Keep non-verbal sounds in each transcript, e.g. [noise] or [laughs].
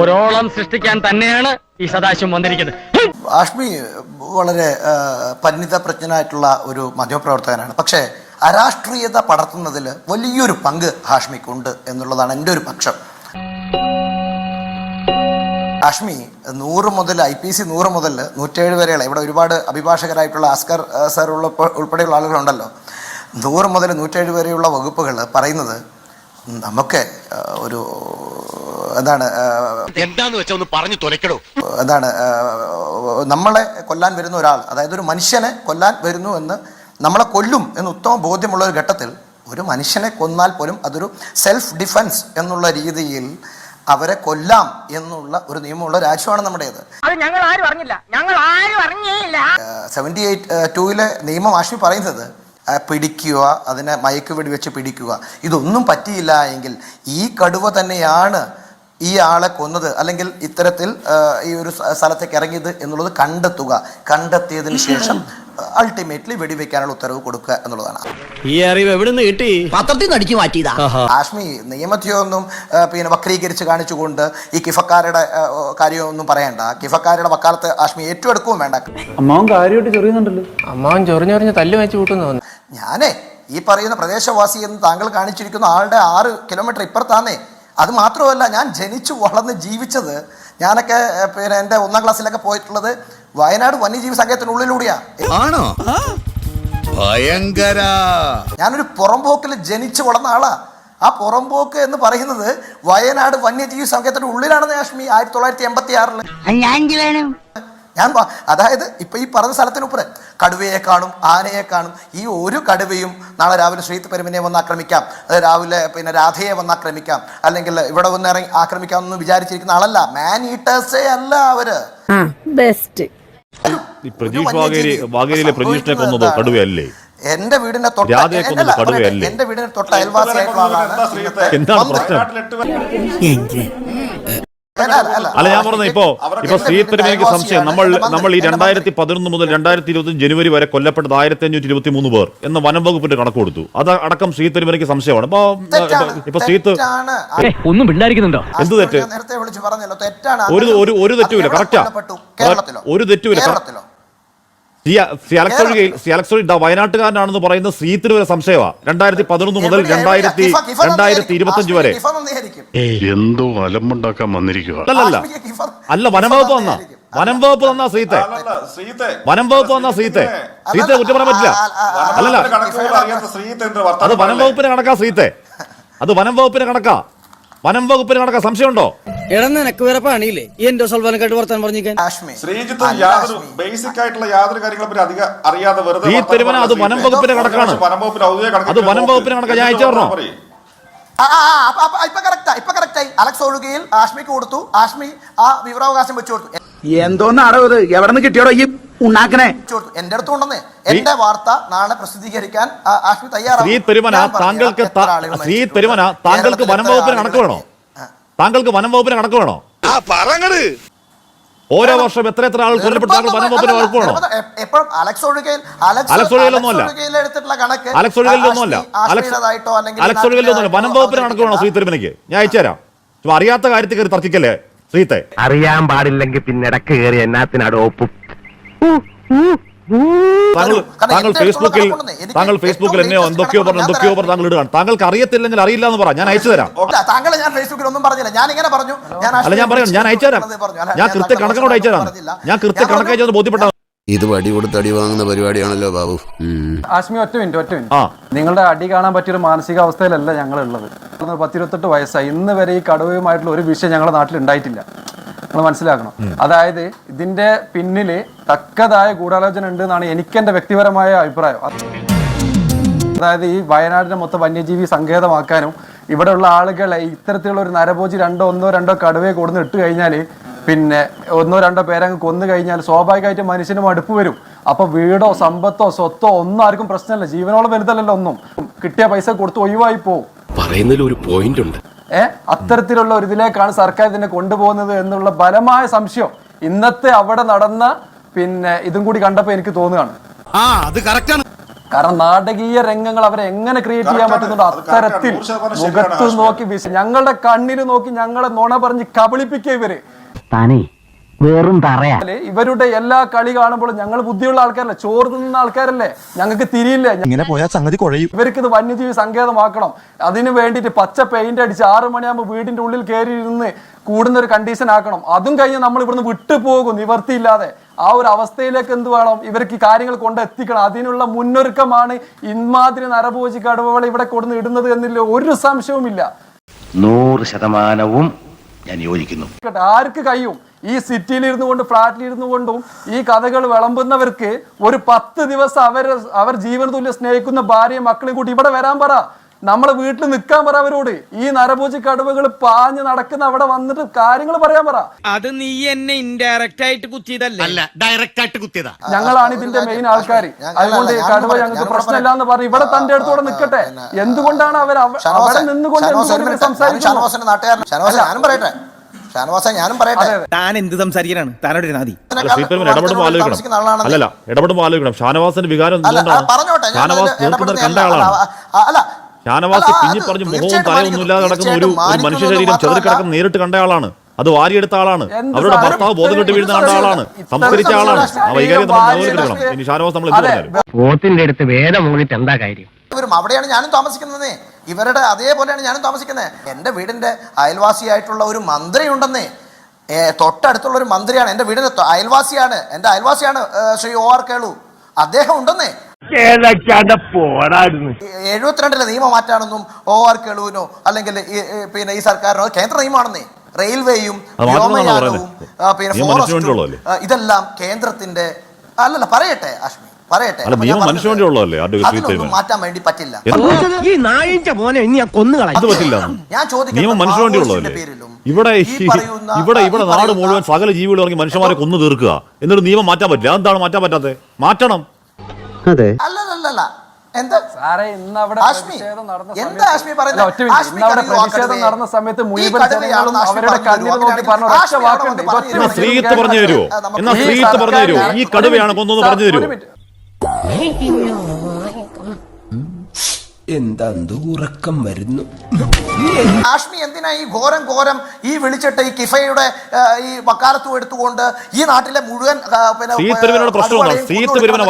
ഒരോളം സൃഷ്ടിക്കാൻ തന്നെയാണ് ഈ സദാശിവം വന്നിരിക്കുന്നത്. ആഷ്മി വളരെ പരിണിത പരിണിതപ്രജ്ഞനായിട്ടുള്ള ഒരു മാധ്യമപ്രവർത്തകനാണ്. പക്ഷേ അരാഷ്ട്രീയത പടർത്തുന്നതിൽ വലിയൊരു പങ്ക് ഹാഷ്മിക്കുണ്ട് എന്നുള്ളതാണ് എന്റെ ഒരു പക്ഷം. ഹാഷ്മി നൂറ് മുതൽ ഐ പി സി നൂറ് മുതൽ നൂറ്റേഴ് വരെയുള്ള ഇവിടെ ഒരുപാട് അഭിഭാഷകരായിട്ടുള്ള ആസ്കർ സാർ ഉള്ള ഉൾപ്പെടെയുള്ള ആളുകളുണ്ടല്ലോ. നൂറ് മുതൽ നൂറ്റേഴ് വരെയുള്ള വകുപ്പുകൾ പറയുന്നത് നമുക്ക് ഒരു എന്താണ് എന്താന്ന് വെച്ചാൽ ഒന്ന് പറഞ്ഞു തുലക്കടോ. എന്താണ് നമ്മളെ കൊല്ലാൻ വരുന്ന ഒരാൾ അതായത് ഒരു മനുഷ്യനെ കൊല്ലാൻ വരുന്നു എന്ന് നമ്മളെ കൊല്ലും എന്ന് ഉത്തമ ബോധ്യമുള്ള ഒരു ഘട്ടത്തിൽ ഒരു മനുഷ്യനെ കൊന്നാൽ പോലും അതൊരു സെൽഫ് ഡിഫൻസ് എന്നുള്ള രീതിയിൽ അവരെ കൊല്ലാം എന്നുള്ള ഒരു നിയമമുള്ള രാജ്യമാണ് നമ്മുടേത്. അത് ഞങ്ങൾ ആരും അറിഞ്ഞില്ല. ഞങ്ങൾ ആരും സെവന്റി എയ്റ്റ് ടൂയിലെ നിയമം ആഷ്മി പറയുന്നത് പിടിക്കുക അതിനെ മയക്കുവെടി വെച്ച് പിടിക്കുക. ഇതൊന്നും പറ്റിയില്ല എങ്കിൽ ഈ കടുവ തന്നെയാണ് ഈ ആളെ കൊന്നത് അല്ലെങ്കിൽ ഇത്തരത്തിൽ ഈ ഒരു സ്ഥലത്തേക്ക് ഇറങ്ങിയത് എന്നുള്ളത് കണ്ടെത്തുക. കണ്ടെത്തിയതിന് ശേഷം അൾട്ടിമേറ്റ്ലി വെടിവെക്കാനുള്ള ഉത്തരവ് കൊടുക്കുക എന്നുള്ളതാണ്. ഈ അറിവ് എവിടുന്ന് കിട്ടി? പത്രത്തിൽ നിന്ന് അടിച്ചു മാറ്റിയതാ. ആഷ്മി നിയമത്തെയൊന്നും പിന്നെ വക്രീകരിച്ച് കാണിച്ചുകൊണ്ട് ഈ കിഫക്കാരുടെ കാര്യമൊന്നും പറയണ്ട. കിഫക്കാരുടെ വക്കാലത്ത് ആഷ്മി ഏറ്റവും എടുക്കുകയും വേണ്ട. അമ്മാവൻ കാര്യമായിട്ട് ചെറിയുന്നുണ്ടല്ലോ. അമ്മാവൻ ചൊറിഞ്ഞൊറിഞ്ഞ് തല്ലു വെച്ച് കൂട്ടുന്നു. ഞാനേ ഈ പറയുന്ന പ്രദേശവാസി എന്ന് താങ്കൾ കാണിച്ചിരിക്കുന്ന ആളുടെ ആറ് കിലോമീറ്റർ ഇപ്പുറത്താന്നേ. അത് മാത്രമല്ല ഞാൻ ജനിച്ചു വളർന്ന് ജീവിച്ചത് ഞാനൊക്കെ പിന്നെ എന്റെ ഒന്നാം ക്ലാസ്സിലൊക്കെ പോയിട്ടുള്ളത് വയനാട് വന്യജീവി സംഘത്തിനുള്ളിലൂടെയാണ് ആണോ? ഭയങ്കര. ഞാനൊരു പുറംപോക്കിൽ ജനിച്ചു വളർന്ന ആളാ. ആ പുറംപോക്ക് എന്ന് പറയുന്നത് വയനാട് വന്യജീവി സംഘത്തിന്റെ ഉള്ളിലാണ് കാശ്മീർ ആയിരത്തി തൊള്ളായിരത്തി എൺപത്തി ആറിൽ ഞാൻ അതായത് ഇപ്പം ഈ പറഞ്ഞ സ്ഥലത്തിനുപ്പുറം കടുവയെ കാണും ആനയെ കാണും. ഈ ഒരു കടുവയും നാളെ രാവിലെ ശ്രീത്ത് പെരുമിനെ വന്ന് ആക്രമിക്കാം. അത് രാവിലെ പിന്നെ രാധയെ വന്ന് ആക്രമിക്കാം. അല്ലെങ്കിൽ ഇവിടെ വന്ന് ഇറങ്ങി ആക്രമിക്കാം എന്ന് വിചാരിച്ചിരിക്കുന്ന ആളല്ല. മാൻ ഈട്ടേഴ്സേ അല്ല അവർ. ബെസ്റ്റ് ഈ പ്രജീഷ് വാഗേരി വാഗേരിയിലെ പ്രജീഷിനെ കടുവയല്ലേ? എന്റെ വീടിന്റെ തൊട്ട? എന്റെ വീടിന്റെ തൊട്ട അയൽവാസിയായിട്ടുള്ള ആളാണ് അല്ല, അല്ല, അല്ല. അല്ല ഞാൻ പറഞ്ഞ ഇപ്പോ ഇപ്പൊ ശ്രീ സംശയം. നമ്മൾ നമ്മൾ ഈ രണ്ടായിരത്തി പതിനൊന്ന് മുതൽ രണ്ടായിരത്തി ഇരുപത്തി ജനുവരി വരെ കൊല്ലപ്പെട്ടത് ആയിരത്തി അഞ്ഞൂറ്റി ഇരുപത്തി മൂന്ന് പേർ എന്ന വനം വകുപ്പിന്റെ കണക്ക് കൊടുത്തു. അത് അടക്കം പെരുമയ്ക്ക് സംശയമാണ്. ഇപ്പൊ. ഇപ്പൊ സ്ത്രീത്ത് തെറ്റാണ്. ഒന്നും പിണ്ടായിരിക്കുന്നുണ്ടോ എന്ത് തെറ്റ്? ഞാൻ നേരത്തെ വിളിച്ച് പറഞ്ഞല്ലോ. തെറ്റാണ്. ഒരു ഒരു തെറ്റുമില്ല. കറക്റ്റാ. കേരളത്തിലോ? ഒരു തെറ്റുമില്ല. വയനാട്ടുകാരനാണെന്ന് പറയുന്ന ശ്രീത്തിന് ഒരു സംശയമാണ് രണ്ടായിരത്തി പതിനൊന്ന് മുതൽ രണ്ടായിരത്തി രണ്ടായിരത്തി ഇരുപത്തി ഇരുപത്തഞ്ച് വരെ. എന്തോ അലമ്പുണ്ടാക്കാൻ വന്നിരിക്കുക അല്ലല്ല അല്ല വനം വകുപ്പ് വന്ന. വനം വകുപ്പ് തന്ന സീത്തെ. വനം വകുപ്പ് തന്ന സീത്തെ. സീത്തെ കുറ്റം പറയാൻ പറ്റില്ല. അല്ലല്ല. അത് വനം വകുപ്പിന് കണക്കാ സീത്തെ. അത് വനം വകുപ്പിന് കണക്കാ. വനം വകുപ്പിന് നടക്കാൻ സംശയമുണ്ടോ? എടാ നിനക്ക് വേറെ പണിയില്ലേ? ഈ എന്റെ സൽവാനക്കായിട്ട് വർത്താൻ പറഞ്ഞിരിക്കാൻ. ശ്രീജിത്ത് യാതൊരു ബേസിക് ആയിട്ടുള്ള യാതൊരു കാര്യങ്ങളെ പറ്റി അധികം അറിയാതെ വെറുതെ ഈ വർത്തമാനം അത് വനം. വകുപ്പിന്റെ കണക്കാണ് അത് വനം വകുപ്പിന്റെ കണക്കാ ഞാൻ അയച്ചു പറഞ്ഞോ? ഇപ്പൊ കറക്റ്റാ കറക്റ്റായി അലക്സ് ഒഴുകയിൽ ആഷ്മിക്ക് കൊടുത്തു. ആഷ്മി ആ വിവരാവകാശം വെച്ചു കൊടുത്തു. എന്തോന്നാണോ ഇത്? എവിടെ നിന്ന് കിട്ടിയോടോ ഈ ഉണ്ടാക്കണേ എന്റെ അടുത്ത് ഉണ്ടെന്നേ എന്റെ വാർത്ത നാളെ പ്രസിദ്ധീകരിക്കാൻ ആ, ആഷ്മി തയ്യാറാണ്. താങ്കൾക്ക് ശ്രീ. പെരുമന താങ്കൾക്ക് വനം വകുപ്പിന് നടക്കുവാണോ കണക്ക് വേണോ? താങ്കൾക്ക് വനം വകുപ്പിന് കണക്ക് വേണോ? ആ പറങ്ങട്. ഓരോ വർഷം എത്ര എത്ര ആൾ കൊല്ലപ്പെട്ട താങ്കൾ വനം വകുപ്പിന് വകുപ്പ് വേണോ എപ്പോഴും അലക്സ് ഒഴുകയിൽ അലക്സ് ഒഴുകയിലൊന്നുമല്ല. കണക്ക് അലക്സ് ഒഴികലൊന്നുമല്ല അല്ലെങ്കിൽ അലക്സ് ഒഴികലൊന്നുമല്ല വനം വകുപ്പിന് കണക്ക് വേണോ ശ്രീ തിരുമനയ്ക്ക് ഞാൻ അയച്ചുതരാം. അറിയാത്ത കാര്യത്തിൽ കയറി തർക്കിക്കല്ലേ ശ്രീത്തെ? അറിയാൻ പാടില്ലെങ്കിൽ പിന്നെ ഇടയ്ക്ക് കയറി എന്നാത്തിനാട് ഒപ്പും. താങ്കൾ ഫേസ്ബുക്കിൽ താങ്കൾ ഫേസ്ബുക്കിൽ എന്നെ എന്തൊക്കെയോ പറഞ്ഞു എന്തൊക്കെയോ പറഞ്ഞു താങ്കൾ ഇടുകയാണ് താങ്കൾക്ക് അറിയത്തില്ലെങ്കിൽ അറിയില്ല എന്ന് പറ ഞാൻ അയച്ചു തരാം. താങ്കൾ ഞാൻ ഫേസ്ബുക്കിൽ ഒന്നും പറഞ്ഞില്ല. ഞാൻ ഇങ്ങനെ പറഞ്ഞു. അല്ല ഞാൻ പറയാം ഞാൻ അയച്ചു തരാം. പറഞ്ഞു. ഞാൻ കൃത്യ കണക്കിനോട് അയച്ചു തരാം. ഞാൻ കൃത്യ കണക്ക് അയച്ചത് ബോധ്യപ്പെട്ട ഇത് വടി കൊടുത്ത് അടി വാങ്ങുന്ന പരിപാടിയാണല്ലോ ബാബു. ആശ്മി ഒറ്റ മിനിറ്റ് ഒറ്റ ആ. മിനിറ്റ് നിങ്ങളുടെ അടി കാണാൻ പറ്റിയൊരു മാനസികാവസ്ഥയിലല്ല ഞങ്ങൾ ഉള്ളത് പത്തിരുപത്തെട്ട് വയസ്സായി. ഇന്ന് വരെ ഈ കടുവയുമായിട്ടുള്ള ഒരു വിഷയം ഞങ്ങളുടെ നാട്ടിൽ ഉണ്ടായിട്ടില്ല. നിങ്ങൾ മനസ്സിലാക്കണം. അതായത് ഇതിന്റെ പിന്നിൽ തക്കതായ ഗൂഢാലോചന ഉണ്ട് എന്നാണ് എനിക്ക് എന്റെ വ്യക്തിപരമായ അഭിപ്രായം. അതായത് ഈ വയനാടിനെ മൊത്തം വന്യജീവി സങ്കേതമാക്കാനും ഇവിടെയുള്ള ആളുകളെ ഇത്തരത്തിലുള്ള ഒരു നരഭോജി രണ്ടോ ഒന്നോ രണ്ടോ കടുവയെ കൊടുന്ന് ഇട്ട് കഴിഞ്ഞാൽ പിന്നെ ഒന്നോ രണ്ടോ പേരങ്ങ് കൊന്നു കഴിഞ്ഞാൽ സ്വാഭാവികമായിട്ട് മനുഷ്യന് മടുപ്പ് വരും. അപ്പൊ വീടോ സമ്പത്തോ സ്വത്തോ ഒന്നും ആർക്കും പ്രശ്നമല്ല. ജീവനോളം വലുതല്ലല്ലോ ഒന്നും. കിട്ടിയ പൈസ കൊടുത്ത് ഒഴിവായി പോകും പറയുന്നതിൽ ഒരു പോയിന്റ് ഉണ്ട്. അത്തരത്തിലുള്ള ഒരു ഇതിലേക്കാണ് സർക്കാർ ഇതിനെ കൊണ്ടുപോകുന്നത് എന്നുള്ള ബലമായ സംശയം ഇന്നത്തെ അവിടെ നടന്ന പിന്നെ ഇതും കൂടി കണ്ടപ്പോൾ എനിക്ക് തോന്നുകയാണ്. ആ അത് കറക്റ്റ് ആണ്. കാരണം നാടകീയ രംഗങ്ങൾ അവരെ എങ്ങനെ ക്രിയേറ്റ് ചെയ്യാൻ പറ്റുന്നുണ്ട്. അത്തരത്തിൽ മുഖത്ത് നോക്കി വീശി ഞങ്ങളുടെ കണ്ണിൽ നോക്കി ഞങ്ങളെ നുണ പറഞ്ഞ് കബളിപ്പിക്കുക ഇവർ. താനേ വേറും തറയാ. അല്ലേ, ഇവരുടെ എല്ലാ കളി കാണുമ്പോഴും ഞങ്ങൾ ബുദ്ധിയുള്ള ആൾക്കാരല്ലേ? ചോറ് തിന്നുന്ന ആൾക്കാരല്ലേ? ഞങ്ങൾക്ക് തിരിയില്ല. ഇങ്ങനെ പോയാൽ സംഗതി കുഴയും. ഇവർക്ക് ഇത് വന്യജീവി സങ്കേതമാക്കണം. അതിന് വേണ്ടിട്ട് പച്ച പെയിന്റ് അടിച്ച് ആറു മണിയാകുമ്പോൾ വീടിന്റെ ഉള്ളിൽ കയറി ഇരുന്ന് കൂടുന്ന ഒരു കണ്ടീഷൻ ആക്കണം. അതും കഴിഞ്ഞ് നമ്മൾ ഇവിടുന്ന് വിട്ടുപോകും നിവർത്തിയില്ലാതെ. ആ ഒരു അവസ്ഥയിലേക്ക് എന്ത് വേണം? ഇവർക്ക് കാര്യങ്ങൾ കൊണ്ട് എത്തിക്കണം. അതിനുള്ള മുന്നൊരുക്കമാണ് ഇമാതിരി നരഭോജി കടുവകൾ ഇവിടെ കൊടുന്ന് ഇടുന്നത് എന്നില്ല. ഒരു സംശയവുമില്ല. നൂറ് ശതമാനവും ഞാൻ യോജിക്കുന്നു. ആർക്ക് കഴിയും? ഈ സിറ്റിയിൽ ഇരുന്നു കൊണ്ട് ഫ്ലാറ്റിൽ ഇരുന്നു കൊണ്ടും ഈ കഥകൾ വിളമ്പുന്നവർക്ക് ഒരു പത്ത് ദിവസം അവർ അവർ ജീവന തുല്യം സ്നേഹിക്കുന്ന ഭാര്യയും മക്കളെയും കൂട്ടി ഇവിടെ വരാൻ പറ. നമ്മളെ വീട്ടിൽ നിൽക്കാൻ പറ അവരോട്. ഈ നരഭൂജി കടുവകൾ പാഞ്ഞ് നടക്കുന്ന അവിടെ വന്നിട്ട് കാര്യങ്ങൾ പറയാൻ പറ. അത് നീ എന്നെ ഇൻഡയറക്റ്റ് ആയിട്ട് കുത്തിയതല്ലേ? അല്ല ഡയറക്റ്റ് ആയിട്ട് കുത്തിയതാ. ഞങ്ങളാണ് ഇതിന്റെ മെയിൻ ആൾക്കാർ അതുകൊണ്ട് ഈ കടുവ ഞങ്ങൾക്ക് പ്രശ്നമില്ല എന്ന് പറഞ്ഞു ഇവിടെ തന്റെ അടുത്തോടെ നിൽക്കട്ടെ. എന്തുകൊണ്ടാണ് അവർ അവ- അവിടെ നിന്നുകൊണ്ട് ഷാനവാസൻ മിനിറ്റ്. ഞാനും പറയട്ടെ. താൻ എന്ത് സംസാരിക്കാനാണ്? താനോട് നാദി അല്ലല്ല ഇടപെടുമ്പോൾ ആലോചിക്കണം. ഷാനവാസിന്റെ വികാരം പറഞ്ഞോട്ടെ. ഷാനവാസ് അതിൽ നോക്കുന്നത് കണ്ട ആളാണ്. അല്ല ഷാനവാസ് പിഞ്ഞി പറഞ്ഞ് മുഖവും തീർച്ചയായിട്ടും തലയൊന്നും ഇല്ലാതെ നടക്കുന്ന ഒരു മനുഷ്യ ശരീരം ചെറുകിടക്കം നേരിട്ട് കണ്ട ആളാണ്. അത് വാരിയെടുത്ത ആളാണ്. അവരുടെ ഭർത്താവ് ബോധം കെട്ട് വീഴുന്ന കണ്ട ആളാണ്. സംസ്കരിച്ച ആളാണ്. ആ നമ്മൾ ഇനി ഷാനവാസ് നമ്മൾ എന്ത് പറഞ്ഞാലും. അടുത്ത് വേദം എന്താ കാര്യം? അവിടെയാണ് ഞാനും താമസിക്കുന്നതേ. ഇവരുടെ അതേപോലെയാണ് ഞാനും താമസിക്കുന്നത്. എന്റെ വീടിന്റെ അയൽവാസിയായിട്ടുള്ള ഒരു മന്ത്രി ഉണ്ടെന്നേ തൊട്ടടുത്തുള്ള ഒരു മന്ത്രിയാണ്. എന്റെ വീടിന്റെ അയൽവാസിയാണ്. എന്റെ അയൽവാസിയാണ് ശ്രീ ഒ ആർ കേളു. അദ്ദേഹം ഉണ്ടെന്നേ. എഴുപത്തിരണ്ടിലെ നിയമം മാറ്റാണെന്നും ഒ ആർ കേളുവിനോ അല്ലെങ്കിൽ പിന്നെ ഈ സർക്കാരിനോ കേന്ദ്ര നിയമമാണെന്നേ റെയിൽവേയും വ്യോമയാനവും പിന്നെ ഫോറസ്റ്റും? ഇതെല്ലാം കേന്ദ്രത്തിന്റെ അല്ലല്ല പറയട്ടെ ആഷ്മി പറയട്ടെ. നിയമം? അതിനൊന്നും മാറ്റാൻ വേണ്ടി പറ്റില്ല. ഈ നായിന്റെ മോനെ ഇനി ഞാൻ കൊന്നുകളയും അത് പറ്റില്ല. ഞാൻ ചോദിക്കുന്നത് നിയമം മനുഷ്യന് വേണ്ടിയുള്ളതല്ലേ പേരിലും ഇവിടെ ഈ പറയുന്ന- ഇവിടെ ഈ നാട് പറയുന്ന- മുഴുവൻ സകല ജീവികൾ ഇറങ്ങി മനുഷ്യന്മാരെ കൊന്നു തീർക്കുക. എന്നിട്ട് നിയമം മാറ്റാൻ പറ്റില്ല. അതെന്താണ് മാറ്റാൻ പറ്റാത്തത്? മാറ്റണം. അല്ലല്ലല്ല എന്താ? സാറേ ഇന്ന് അവിടെ ആഷ്മി, പ്രതിഷേധം നടന്ന എന്താ സമയത്ത് ആഷ്മി പറയുന്നത്? അല്ല, ഒറ്റ മിനിറ്റ്. ആഷ്മിക്ക് ഇന്ന് അവിടെ പ്രതിഷേധം? നടന്ന സമയത്ത് ഈ മുഴുവൻ കടുവയാണെന്ന് ജനങ്ങളും ആഷ്മി അവരുടെ പറഞ്ഞു കണ്ണിൽ തരുമോ? നോക്കി പറഞ്ഞ ഒറ്റ ആഷ്മി അവിടെ വാക്കുണ്ട് വന്ന് ഇതൊറ്റ പറഞ്ഞു എന്നാ മിനിറ്റ് ശ്രീത്ത് പറഞ്ഞു തരുമോ എന്നാ ഈ ശ്രീത്ത് പറഞ്ഞു തരുമോ ഈ കടുവയാണ് കൊന്നു പറഞ്ഞു തരുമോ. [laughs] എന്താ ഉറക്കം വരുന്നു? ആഷ്മി എന്തിനാ ഈ ഘോരം ഘോരം ഈ വിളിച്ചിട്ട് ഈ കിഫയുടെ ഈ വക്കാലത്തും എടുത്തുകൊണ്ട് ഈ നാട്ടിലെ മുഴുവൻ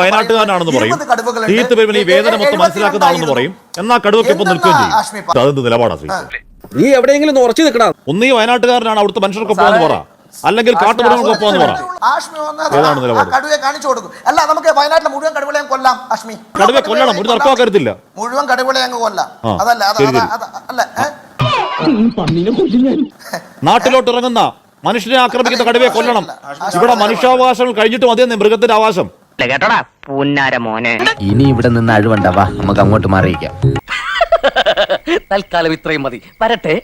വയനാട്ടുകാരനാണെന്ന് പറയും. സീത്ത് പെരുമന ഈ വേദന മൊത്തം മനസ്സിലാക്കുന്ന ആളെന്ന് പറയും. എന്നാ കടുവയ്ക്ക് ഇപ്പം നിൽക്കുകയും ചെയ്യും. അതെന്ത് നിലപാടാ നീ എവിടെയെങ്കിലും ഉറച്ചു നിൽക്കണം ഒന്നീ വയനാട്ടുകാരനാണ് അവിടുത്തെ മനുഷ്യർക്കൊപ്പം എന്ന് പറ അല്ലെങ്കിൽ കാട്ടുമൃഗങ്ങൾക്കൊപ്പം എന്ന് ഏതാണ് നിലപാട്? കടുവയെ കാണിച്ചു കൊടുക്കും. അല്ല നമുക്ക് വയനാട്ടിലെ മുഴുവൻ കൊല്ലാം കടുവയെ കൊല്ലണം ഒരു തർക്കമാക്കരുത്തില്ല മുഴുവൻ കടുവകളെ അങ്ങ് കൊല്ലാം. ആ, അതല്ല അത് ശരി, അത് ശരി. അത് അല്ല ഏ? നാട്ടിലോട്ട് ഇറങ്ങുന്ന മനുഷ്യനെ ആക്രമിക്കുന്ന കടുവയെ കൊല്ലണം. ഇവിടെ മനുഷ്യാവകാശങ്ങൾ കഴിഞ്ഞിട്ടും അതേ മൃഗത്തിന്റെ ആവാസം കേട്ടോടാ പുന്നാര മോനെ. ഇനി ഇവിടെ നിന്ന് അഴിവണ്ടാവാ നമുക്ക് അങ്ങോട്ട് മാറിയിക്കാം തൽക്കാലം ഇത്രയും മതി. വരട്ടെ.